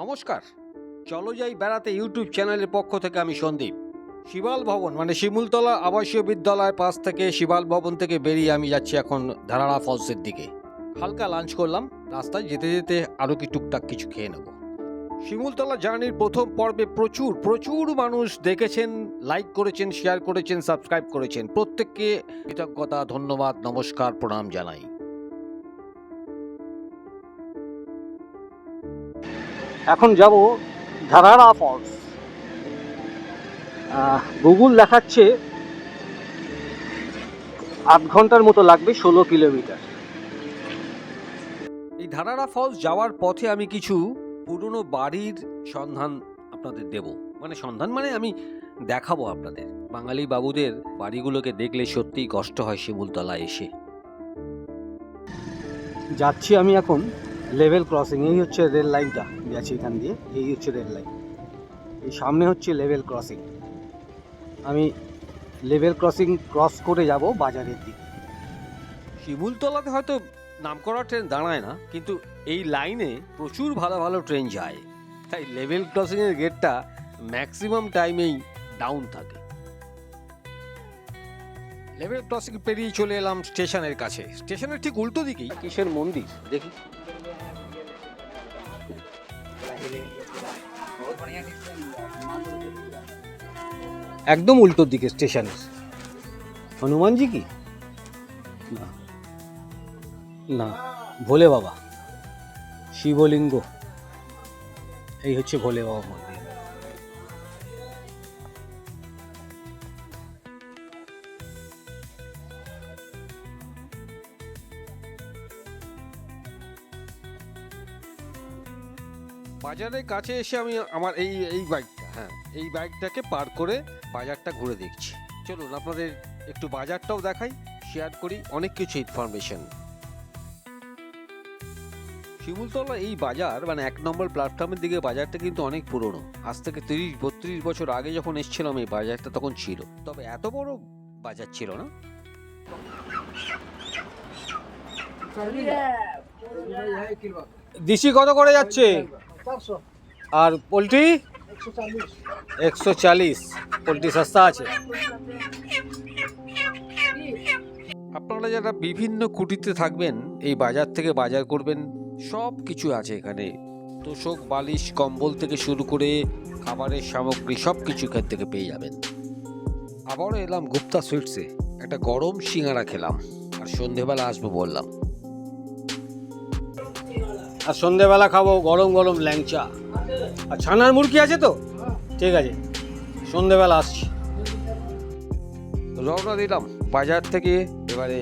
নমস্কার। চলো যাই বেড়াতে ইউটিউব চ্যানেলের পক্ষ থেকে আমি সন্দীপ। শিবাল ভবন মানে শিমুলতলা আবাসীয় বিদ্যালয়ের পাশ থেকে শিবাল ভবন থেকে বেরিয়ে আমি যাচ্ছি এখন ধারাড়া ফলসের দিকে। হালকা লাঞ্চ করলাম, রাস্তায় যেতে যেতে আরও কি টুকটাক কিছু খেয়ে নেব। শিমুলতলা জার্নির প্রথম পর্বে প্রচুর প্রচুর মানুষ দেখেছেন লাইক করেছেন শেয়ার করেছেন সাবস্ক্রাইব করেছেন। প্রত্যেককে কৃতজ্ঞতা, ধন্যবাদ, নমস্কার, প্রণাম জানাই। এখন যাব ধারাড়া ফলস গুগল দেখাচ্ছে আধ ঘণ্টার মতো লাগবে ষোলো কিলোমিটার। এই ধারারা ফলস যাওয়ার পথে আমি কিছু পুরনো বাড়ির সন্ধান আপনাদের দেব। মানে সন্ধান মানে আমি দেখাবো আপনাদের। বাঙালি বাবুদের বাড়িগুলোকে দেখলে সত্যিই কষ্ট হয় শিমুলতলা এসে। যাচ্ছি আমি এখন লেভেল ক্রসিং, এই হচ্ছে রেল লাইনটা গেছে এখান দিয়ে, এই হচ্ছে রেল লাইন। এই সামনে হচ্ছে লেভেল ক্রসিং। আমি লেভেল ক্রসিং ক্রস করে যাব বাজারের দিকে। শিমুলতলাতে হয়তো নাম নামকরা ট্রেন দাঁড়ায় না, কিন্তু এই লাইনে প্রচুর ভালো ভালো ট্রেন যায়। তাই লেভেল ক্রসিংয়ের গেটটা ম্যাক্সিমাম টাইমেই ডাউন থাকে। লেভেল ক্রসিং পেরিয়ে চলে এলাম স্টেশনের কাছে। স্টেশনের ঠিক উল্টো দিকেই কিসের মন্দির? দেখি। একদম উল্টোর দিকে স্টেশন হনুমানজি কি? না। না ভোলে বাবা। শিবলিঙ্গ। এই হচ্ছে ভোলে বাবা মন্দির। বাজারের কাছে এসে আমি আমার এই এই বাইকটা হ্যাঁ এই বাইকটাকে পার করে বাজারটা ঘুরে দেখছি। চলুন আপনাদের একটু বাজারটাও দেখাই শেয়ার করি অনেক কিছু ইনফরমেশন শিমুলতলা এই বাজার মানে এক নম্বর প্ল্যাটফর্মের দিকে বাজারটা কিন্তু অনেক পুরনো। আজ থেকে তিরিশ বত্রিশ বছর আগে যখন এসেছিলাম এই বাজারটা তখন ছিল। তবে এত বড় বাজার ছিল না। দিশি কত করে যাচ্ছে? আর পোলট্রি? একশো চাল্লিশ। পোলট্রি সস্তা আছে। আপনারা যারা বিভিন্ন কুটিতে থাকবেন এই বাজার থেকে বাজার করবেন সব কিছু আছে এখানে। তোষক বালিশ কম্বল থেকে শুরু করে খাবারের সামগ্রী সব কিছু এখান থেকে পেয়ে যাবেন। আবারও এলাম গুপ্তা সুইটসে। একটা গরম সিঙ্গারা খেলাম। আর সন্ধেবেলা আসব বললাম। আর সন্ধেবেলা খাব গরম গরম ল্যাংচা। আর ছানার মুরগি আছে তো? ঠিক আছে সন্ধেবেলা আসছি। রওনা দিলাম বাজার থেকে এবারে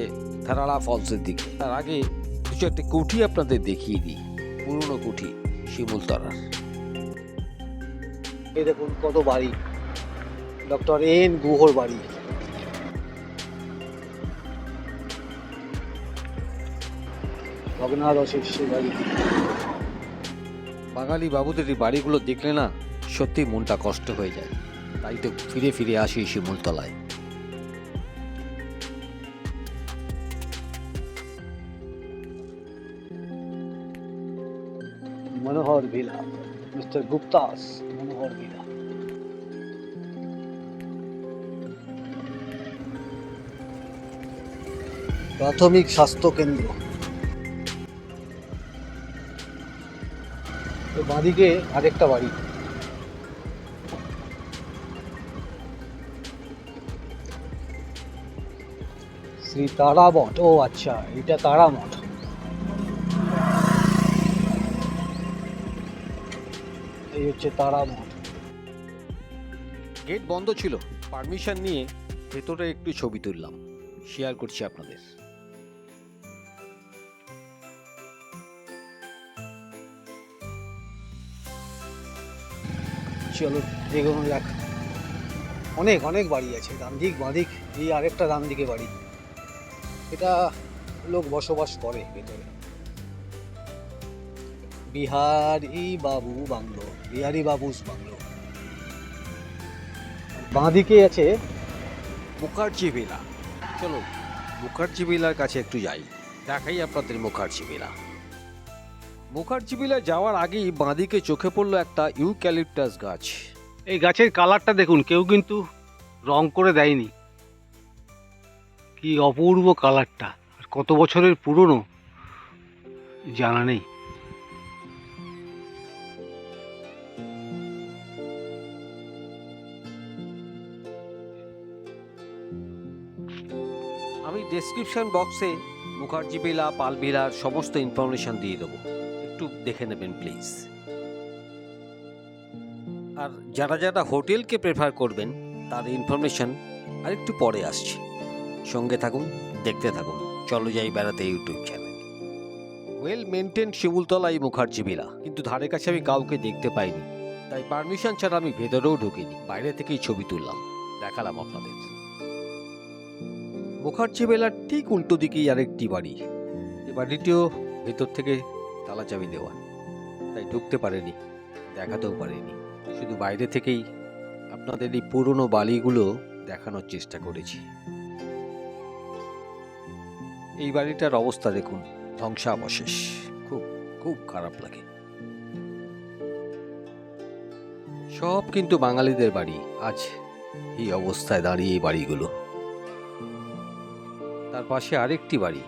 ধারাড়া ফলসের দিকে। তার আগে কিছু একটা কুঠি আপনাদের দেখিয়ে দিই পুরনো কুঠি শিমুলতলার। এই দেখুন কত বাড়ি। ডক্টর এন গুহর বাড়ি। ভগ্নাদশের বাঙালি বাবুদের এই বাড়িগুলো দেখলে না সত্যি মনটা কষ্ট হয়ে যায়। তাই তো ফিরে ফিরে আসি শিমুলতলায়। Manohar villa mister Gupta's Manohar villa. প্রাথমিক স্বাস্থ্য কেন্দ্র। বাঁদিকে আরেকটা বাড়ি। শ্রী তারা মঠ। ও আচ্ছা এটা তারা মঠ। এই হচ্ছে তারা মঠ। গেট বন্ধ ছিল। পারমিশন নিয়ে ভেতরে একটু ছবি তুললাম। শেয়ার করছি আপনাদের। চলো এগোনো যাক অনেক অনেক বাড়ি আছে, ডান দিক বাঁদিক এই আরেকটা ডান দিকে বাড়ি। এটা লোক বসবাস করে ভেতরে। বিহারি বাবু বাংলো, বিহারি বাবুস বাংলো। বাঁদিকে আছে মুখার্জি ভিলা। চলো, মুখার্জি ভিলার কাছে একটু যাই। দেখাই আপনাদের মুখার্জি ভিলা। মুখার্জি বিলা যাওয়ার আগেই বাঁদিকে চোখে পড়ল একটা ইউক্যালিপটাস গাছ। এই গাছের কালারটা দেখুন কেউ কিন্তু রং করে দেয়নি। কি অপূর্ব কালারটা আর কত বছরের পুরনো জানা নেই। আমি ডেসক্রিপশন বক্সে মুখার্জি বিলা পাল সমস্ত ইনফরমেশন দিয়ে দেবো। একটু দেখে নেবেন প্লিজ আর যারা যারা হোটেলকে প্রেফার করবেন তার ইনফরমেশন আর একটু পরে আসছে। সঙ্গে থাকুন, দেখতে থাকুন। চলো যাই বেড়াতে YouTube channel well maintain Simultala এই মুখার্জি বিলা কিন্তু ধারে কাছে আমি কাউকে দেখতে পাইনি। তাই পারমিশন ছাড়া আমি ভেতরেও ঢুকিনি। বাইরে থেকেই ছবি তুললাম। দেখালাম আপনাদের। মুখার্জি বেলার ঠিক উল্টো দিকেই আরেকটি বাড়ি। এই বাড়িটিও ভেতর থেকে তালা চাবি দেওয়া। তাই ঢুকতে পারেনি, দেখাতেও পারেনি। শুধু বাইরে থেকেই আপনাদের এই পুরনো বালিগুলো দেখানোর চেষ্টা করেছি। এই বাড়িটার অবস্থা দেখুন, ধ্বংসাবশেষ। খুব খুব খারাপ লাগে। সব কিন্তু বাঙালিদের বাড়ি। আজ এই অবস্থায় দাঁড়িয়ে এই বাড়িগুলো। তার পাশে আরেকটি বাড়ি।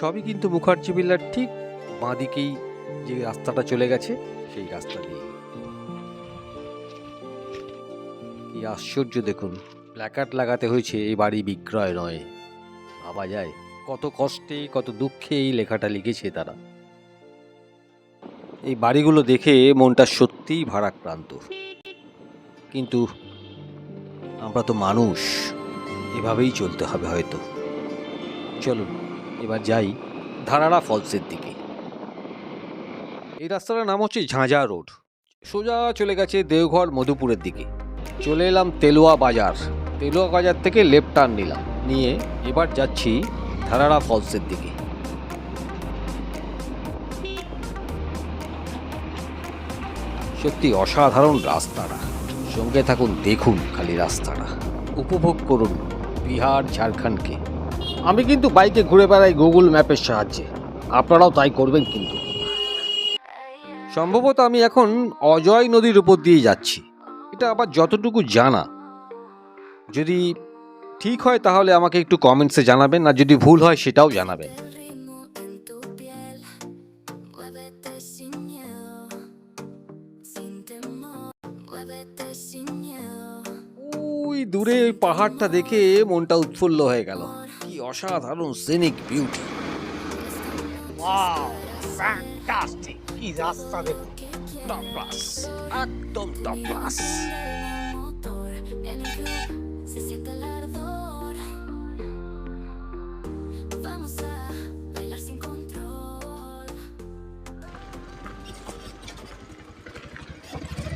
সবই কিন্তু মুখার্জি বিল্লার ঠিক বাঁদিকেই যে রাস্তাটা চলে গেছে, সেই রাস্তা দিয়ে কি আশ্চর্য দেখুন, প্ল্যাকার্ড লাগাতে হয়েছে এই বাড়ি বিক্রয় নয়। ভাবা যায় কত কষ্টে, কত দুঃখে এই লেখাটা লিখেছে তারা। এই বাড়িগুলো দেখে মনটা সত্যিই ভারাক্রান্ত। কিন্তু আমরা তো মানুষ, এভাবেই চলতে হবে হয়তো। চলুন এবার যাই ধারাড়া ফলসের দিকে। এই রাস্তাটার নাম হচ্ছে ঝাঁঝা রোড। সোজা চলে গেছে দেওঘর মধুপুরের দিকে। চলে এলাম তেলুয়া বাজার। তেলুয়া বাজার থেকে লেফট টার্ন নিলাম। নিয়ে এবার যাচ্ছি ধারাড়া ফলসের দিকে। সত্যি অসাধারণ রাস্তাটা। সঙ্গে থাকুন, দেখুন খালি রাস্তাটা। উপভোগ করুন বিহার, ঝাড়খণ্ডকে। আমি কিন্তু বাইকে ঘুরে বেড়াই গুগল ম্যাপের সাহায্যে। আপনারাও তাই করবেন কিন্তু। সম্ভবত আমি এখন অজয় নদীর উপর দিয়ে যাচ্ছি। এটা আবার যতটুকু জানা। যদি ঠিক হয় তাহলে আমাকে একটু কমেন্টসে জানাবেন, আর যদি ভুল হয় সেটাও জানাবেন. ওই দূরে ওই পাহাড়টা দেখে মনটা উৎফুল্ল হয়ে গেল। অসাধারণ সিনিক বিউটি ওয়াও ফ্যান্টাস্টিক কি রাস্তা একদম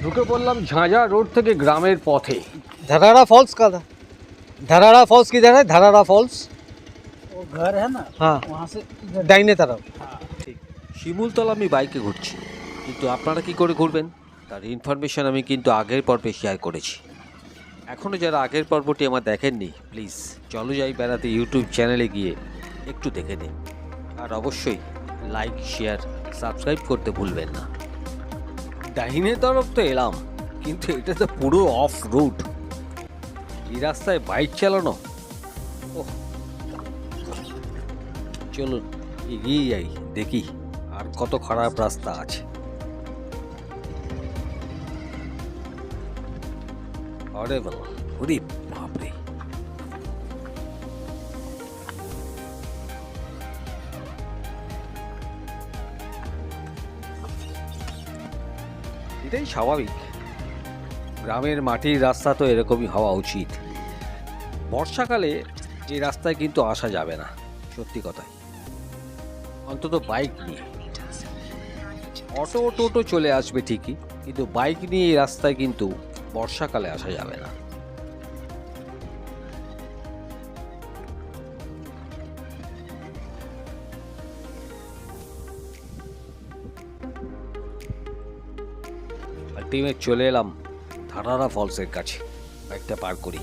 ঢুকে পড়লাম ঝাঁঝা রোড থেকে গ্রামের পথে। ধারারা ফলস কাদা। ধারারা ফলস কি জানে? ধারারা ফলস। घर है ना हाँ वहाँ से इधर दाहिने तरफ ঠিক শিমুলতলা আমি বাইকে ঘুরছি কিন্তু আপনারা কি করে ঘুরবেন তার ইনফরমেশন আমি কিন্তু আগের পর্বে শেয়ার করেছি এখনও যারা আগের পর্বটি আমার দেখেননি প্লিজ চলো যাই বেড়াতে ইউটিউব চ্যানেলে গিয়ে একটু দেখে নিন আর অবশ্যই লাইক শেয়ার সাবস্ক্রাইব করতে ভুলবেন না ডাইনে তরফ তো এলাম কিন্তু এটা তো পুরো অফ রুট এই রাস্তায় বাইক চালানো ওহ চলুন এগিয়ে যাই দেখি আর কত খারাপ রাস্তা আছে। বাপরে। এটাই স্বাভাবিক। গ্রামের মাটির রাস্তা তো এরকমই হওয়া উচিত। বর্ষাকালে এই রাস্তায় কিন্তু আসা যাবে না, সত্যি কথাই। অন্তত বাইক নিয়ে। অটো, টোটো চলে আসবে ঠিকই, কিন্তু বাইক নিয়ে এই রাস্তায় কিন্তু বর্ষাকালে আসা যাবে না। আলটিমেট চলে এলাম ধারারা ফলসের কাছে। বাইকটা পার করি।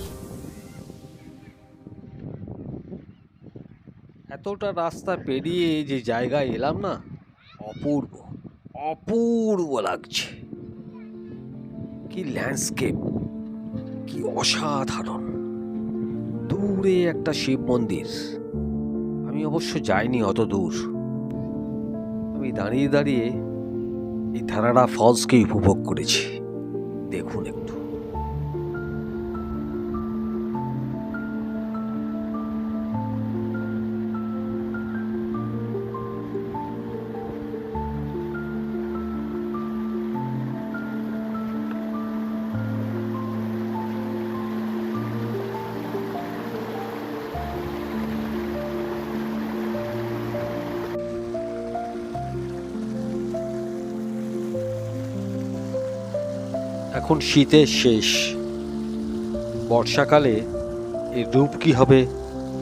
এতটা রাস্তা পেরিয়ে যে জায়গায় এলাম না, অপূর্ব অপূর্ব লাগছে। কি ল্যান্ডস্কেপ কি অসাধারণ। দূরে একটা শিব মন্দির। আমি অবশ্য যাইনি অত দূর। আমি দাঁড়িয়ে দাঁড়িয়ে এই ধারাড়া ফলসকে উপভোগ করেছি। দেখুন একটু। এখন শীতের শেষ। বর্ষাকালে এর রূপ কি হবে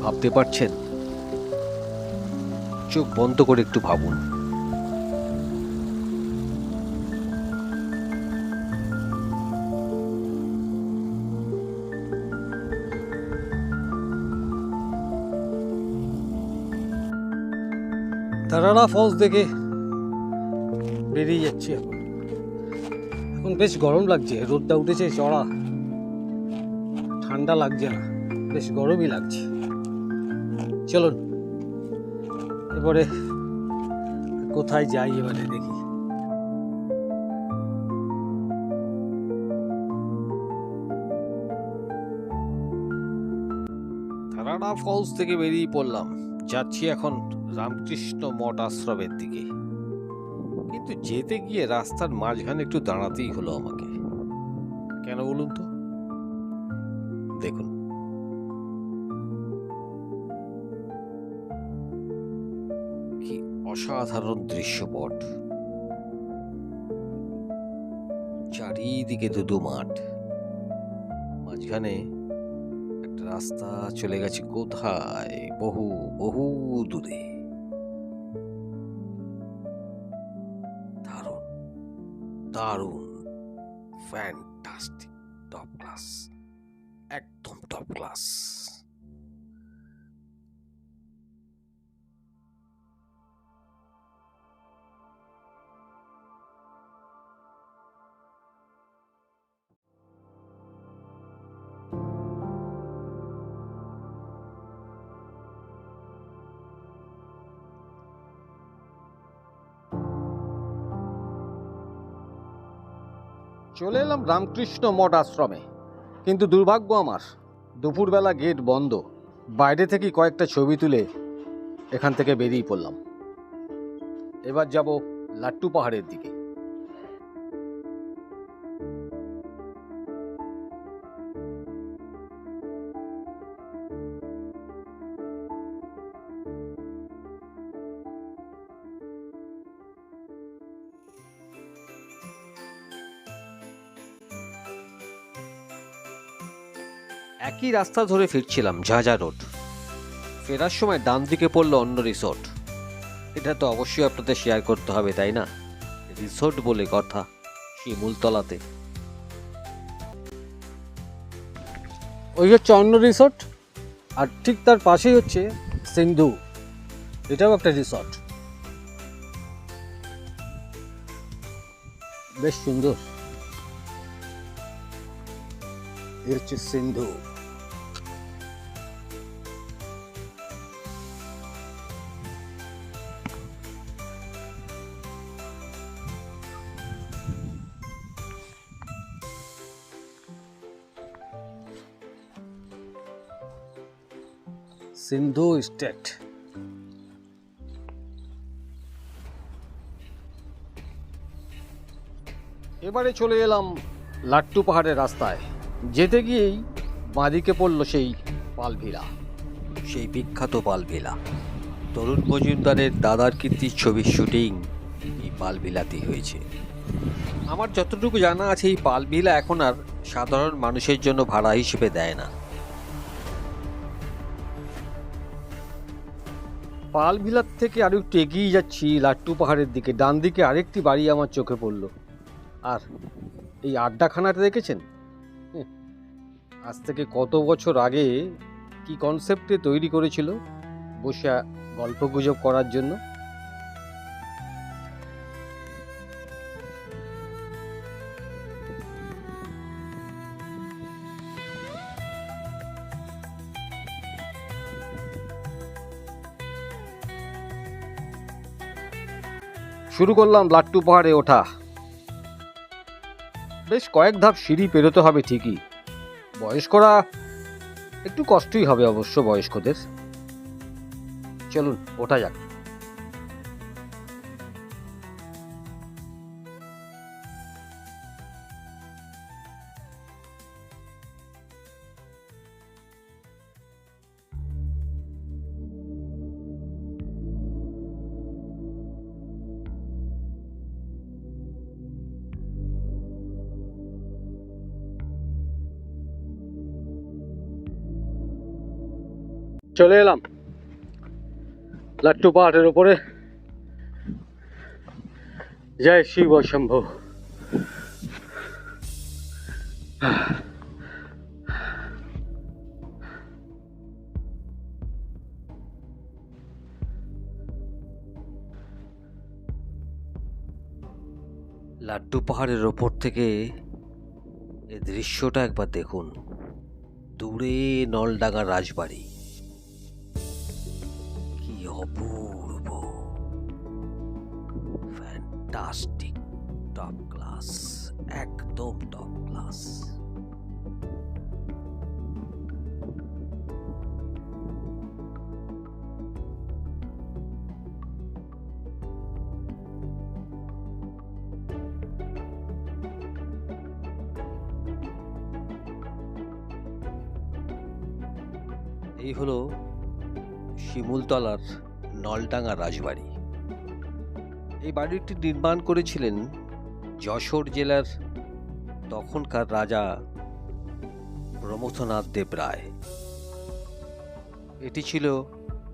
ভাবতে পারছেন? চোখ বন্ধ করে একটু ভাবুন। তারারা ফলস দেখে বেরিয়ে যাচ্ছি এখন। এখন বেশ গরম লাগছে। রোদটা উঠেছে, চড়া। ঠান্ডা লাগছে না, বেশ গরমই লাগছে। চলুন, এবারে কোথায় যাই এবারে দেখি। ধারাড়া ফলস থেকে বেরিয়ে পড়লাম। যাচ্ছি এখন রামকৃষ্ণ মঠ আশ্রমের দিকে। কিন্তু যেতে গিয়ে রাস্তার মাঝখানে একটু দাঁড়াতেই হলো আমাকে। কেন বলুন তো? দেখুন। কি অসাধারণ দৃশ্যপট। চারিদিকে দুদু মাঠ। মাঝখানে একটা রাস্তা চলে গেছে কোথায়? বহু বহু দূরে। দারুণ ফ্যান্টাস্টিক টপ ক্লাস একদম টপ ক্লাস চলে এলাম রামকৃষ্ণ মঠ আশ্রমে। কিন্তু দুর্ভাগ্য আমার, দুপুরবেলা গেট বন্ধ। বাইরে থেকে কয়েকটা ছবি তুলে এখান থেকে বেরিয়ে পড়লাম। এবার যাব লাট্টু পাহাড়ের দিকে। একই রাস্তা ধরে ফিরছিলাম, ঝাঁঝা রোড। ফেরার সময় ডান দিকে পড়ল অন্য রিসোর্ট। এটা তো অবশ্যই আপনাদের শেয়ার করতে হবে, তাই না? রিসোর্ট বলে কথা শিমুলতলাতে ওই হচ্ছে অন্য রিসোর্ট, আর ঠিক তার পাশেই হচ্ছে সিন্ধু। এটাও একটা রিসর্ট। বেশ সুন্দর। এ হচ্ছে সিন্ধু। সিন্ধু স্টেট। এবারে চলে এলাম লাট্টু পাহাড়ের রাস্তায়। যেতে গিয়েই বাঁদিকে পড়ল সেই পালভিলা। সেই বিখ্যাত পালভিলা। তরুণ মজুমদারের দাদার কীর্তির ছবির শুটিং এই পালভিলাতেই হয়েছে। আমার যতটুকু জানা আছে, এই পালভিলা এখন আর সাধারণ মানুষের জন্য ভাড়া হিসেবে দেয় না। পালভিলার থেকে আরও একটু এগিয়ে যাচ্ছি লাট্টু পাহাড়ের দিকে। ডান দিকে আরেকটি বাড়ি আমার চোখে পড়ল। আর এই আড্ডাখানাটা দেখেছেন? আজ থেকে কত বছর আগে কি কনসেপ্টে তৈরি করেছিল? বসে গল্প গুজব করার জন্য। শুরু করলাম লাট্টু পাহাড়ে ওঠা। বেশ কয়েক ধাপ সিঁড়ি পেরোতে হবে ঠিকই। বয়স্করা একটু কষ্টই হবে অবশ্য বয়স্কদের। চলুন, ওঠা যাক। চলে এলাম। লাট্টু পাহাড়ের উপরে। জয় শিব শম্ভ লাড্ডু পাহাড়ের ওপর থেকে এই দৃশ্যটা একবার দেখুন। দূরে নলডাঙ্গা রাজবাড়ি। অপূর্ব। ফ্যান্টাস্টিক টপ ক্লাস একদম টপ ক্লাস এই হলো শিমুলতলার নলডাঙ্গা রাজবাড়ি। এই বাড়িটি নির্মাণ করেছিলেন যশোর জেলার তখনকার রাজা প্রমথনাথ দেব রায় এটি ছিল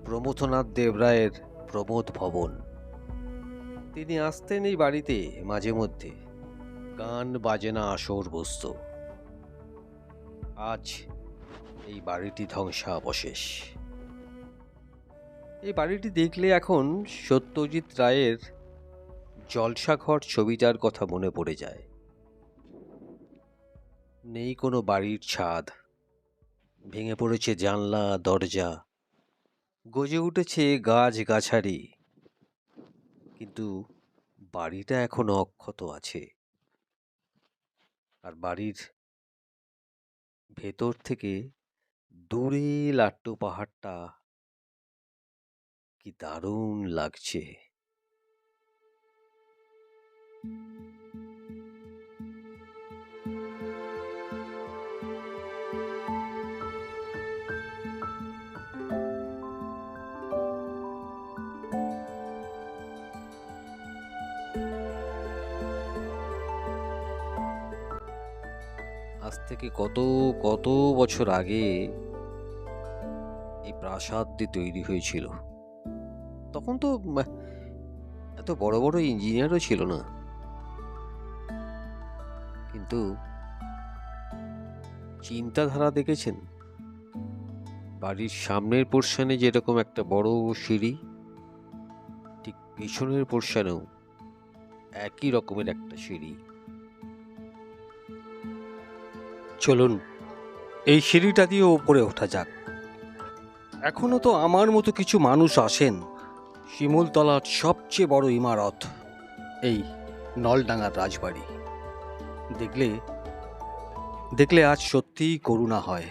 প্রমথনাথ দেব রায়ের প্রমোদ ভবন। তিনি আসতেন এই বাড়িতে মাঝে মধ্যে। গান, বাজনা, আসর, বসত। আজ এই বাড়িটি ধ্বংসাবশেষ। এই বাড়িটি দেখলে এখন সত্যজিৎ রায়ের জলসাঘর ছবিটার কথা মনে পড়ে যায়। নেই কোনো বাড়ির ছাদ। ভেঙে পড়েছে জানলা, দরজা। গজে উঠেছে গাছ গাছারি কিন্তু বাড়িটা এখনও অক্ষত আছে। আর বাড়ির ভেতর থেকে দূরে লাট্টু পাহাড়টা কি দারুণ লাগছে। আজ থেকে কত কত বছর আগে এই প্রাসাদটি তৈরি হয়েছিল। তখন তো এত বড় বড় ইঞ্জিনিয়ারও ছিল না। কিন্তু চিন্তাধারা দেখেছেন? বাড়ির সামনের পোর্শনে যেরকম একটা বড় সিঁড়ি, ঠিক পিছনের পোর্শনেও একই রকমের একটা সিঁড়ি। চলুন, এই সিঁড়িটা দিয়ে ওপরে ওঠা যাক। এখনও তো আমার মতো কিছু মানুষ আসেন। শিমুলতলার সবচেয়ে বড় ইমারত এই নলডাঙ্গার রাজবাড়ি। দেখলে দেখলে আজ সত্যিই করুণা হয়।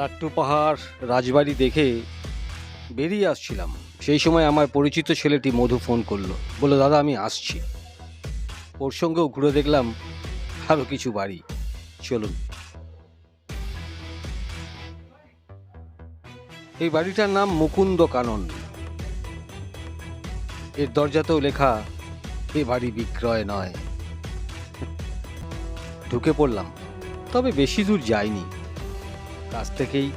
লাট্টু পাহাড় রাজবাড়ি দেখে বেরিয়ে আসছিলাম। সেই সময় আমার পরিচিত ছেলেটি মধু ফোন করল। বলল, দাদা, আমি আসছি। ওর সঙ্গেও ঘুরে দেখলাম আরও কিছু বাড়ি। চলুন। এই বাড়িটার নাম মুকুন্দ কানন। এর দরজাতেও লেখা, এ বাড়ি বিক্রয় নয়। ঢুকে পড়লাম। তবে বেশি দূর যাইনি। কাছ থেকেই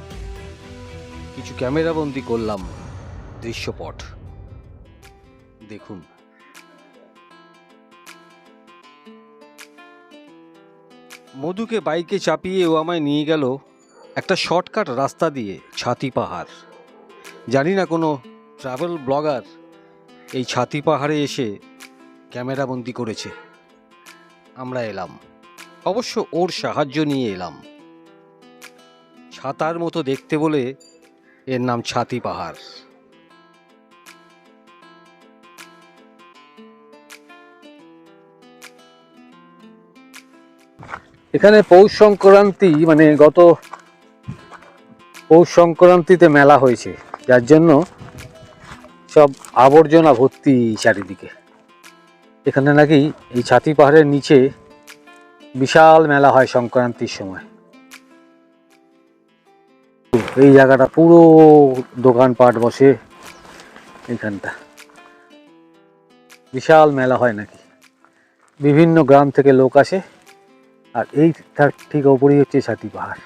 কিছু ক্যামেরাবন্দি করলাম দৃশ্যপট। দেখুন। মধুকে বাইকে চাপিয়ে ও আমায় নিয়ে গেল একটা শর্টকাট রাস্তা দিয়ে ছাতি পাহাড়। জানি না কোনো ট্রাভেল ব্লগার এই ছাতি পাহাড়ে এসে ক্যামেরাবন্দি করেছে। আমরা এলাম। অবশ্য ওর সাহায্য নিয়ে এলাম। ছাতার মতো দেখতে বলে এর নাম ছাতি পাহাড়। এখানে পৌষ সংক্রান্তি মানে গত পৌষ সংক্রান্তিতে মেলা হয়েছে, যার জন্য সব আবর্জনা ভর্তি চারিদিকে। এখানে নাকি এই ছাতি পাহাড়ের নিচে বিশাল মেলা হয় সংক্রান্তির সময়। এই জায়গাটা পুরো দোকানপাট বসে এখানটা। বিশাল মেলা হয় নাকি? বিভিন্ন গ্রাম থেকে লোক আসে, আর এই তার ঠিক ওপরেই হচ্ছে ছাতি পাহাড়।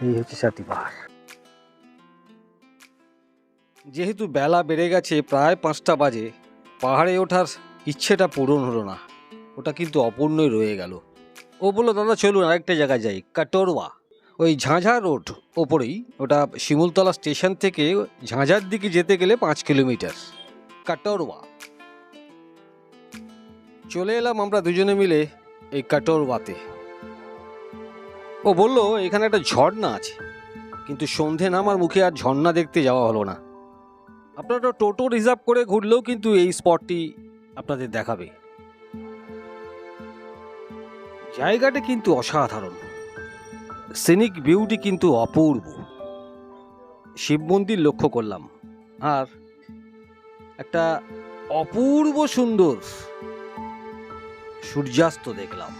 এই হচ্ছে ছাতি পাহাড়। যেহেতু বেলা বেড়ে গেছে প্রায় পাঁচটা বাজে, পাহাড়ে ওঠার ইচ্ছেটা পূরণ হলো না। ওটা কিন্তু অপূর্ণই রয়ে গেল। ও বলল, দাদা, চলুন আরেকটা জায়গায় যাই। কাটোরওয়া। ওই ঝাঁঝা রোড ওপরেই, ওটা শিমুলতলা স্টেশন থেকে ঝাঁঝার দিকে যেতে গেলে পাঁচ কিলোমিটার, কাটোরওয়া। চলে এলাম আমরা দুজনে মিলে এই কাটোরওয়াতে। ও বলল, এখানে একটা ঝর্ণা আছে, কিন্তু সন্ধে নামার মুখে আর ঝর্ণা দেখতে যাওয়া হলো না। আপনারা টোটো রিজার্ভ করে ঘুরলেও কিন্তু এই স্পটটি আপনাদের দেখাবে। জায়গাটা কিন্তু অসাধারণ। সিনিক বিউটি কিন্তু অপূর্ব। শিব মন্দির লক্ষ্য করলাম। আর একটা অপূর্ব সুন্দর সূর্যাস্ত দেখলাম।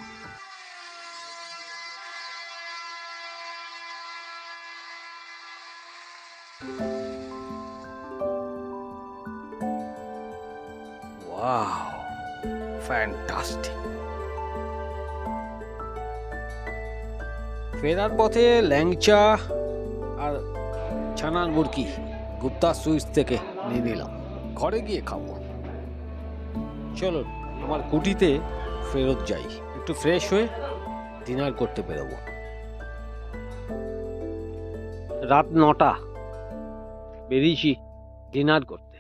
ফ্যান্টাস্টিক। ফেরার পথে ল্যাংচা আর ছানার মুরগি গুপ্তা সুইচ থেকে নিয়ে নিলাম। ঘরে গিয়ে খাব। চলো, আমার কুটিতে ফেরত যাই। একটু ফ্রেশ হয়ে ডিনার করতে বেরোবো। রাত নটা, বেরিয়েছি ডিনার করতে।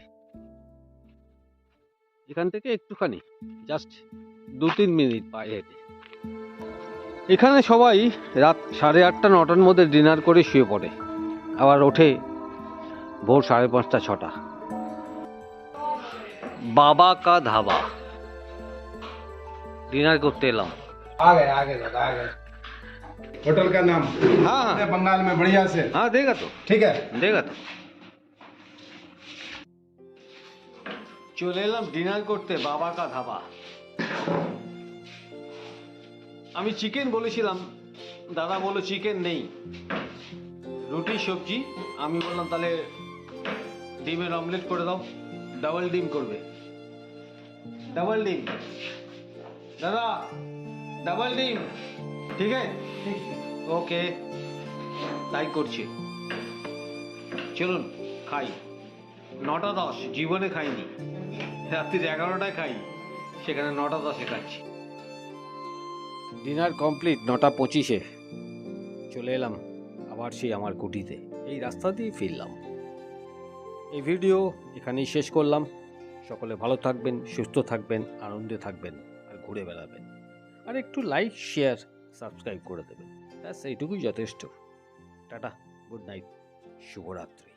এখান থেকে একটুখানি জাস্ট দু তিন মিনিট পায়ে হেঁটে এখানে সবাই রাত সাড়ে আটটা নটার মধ্যে ডিনার করে শুয়ে পড়ে। আবার ওঠে ভোর সাড়ে পাঁচটা ছটা। বাবা কা ধাবা। ডিনার করতে এলাম। আগে আগে আগে হ্যাঁ হ্যাঁ। नाम हाँ बंगाल में চলে এলাম ডিনার করতে বাবা কা ধাবা। আমি চিকেন বলেছিলাম, দাদা বলল চিকেন নেই। রুটি, সবজি, আমি বললাম তাহলে ডিমের অমলেট করে দাও ডাবল ডিম করবে। ডাবল ডিম। দাদা ডাবল ডিম। ঠিক আছে? ওকে তাই করছি। চলুন, খাই। নটা দশ, জীবনে খাইনি। রাত্রির এগারোটায় খাই সেখানে নটা দশে খাচ্ছি। ডিনার কমপ্লিট নটা পঁচিশে। চলে এলাম আবার সেই আমার কুটিতে এই রাস্তা দিয়ে ফিরলাম। এই ভিডিও এখানেই শেষ করলাম। সকলে ভালো থাকবেন, সুস্থ থাকবেন, আনন্দে থাকবেন, আর ঘুরে বেড়াবেন। আর একটু লাইক শেয়ার সাবস্ক্রাইব করে দেবেন। ব্যাস, এইটুকুই যথেষ্ট। টাটা গুড নাইট শুভরাত্রি।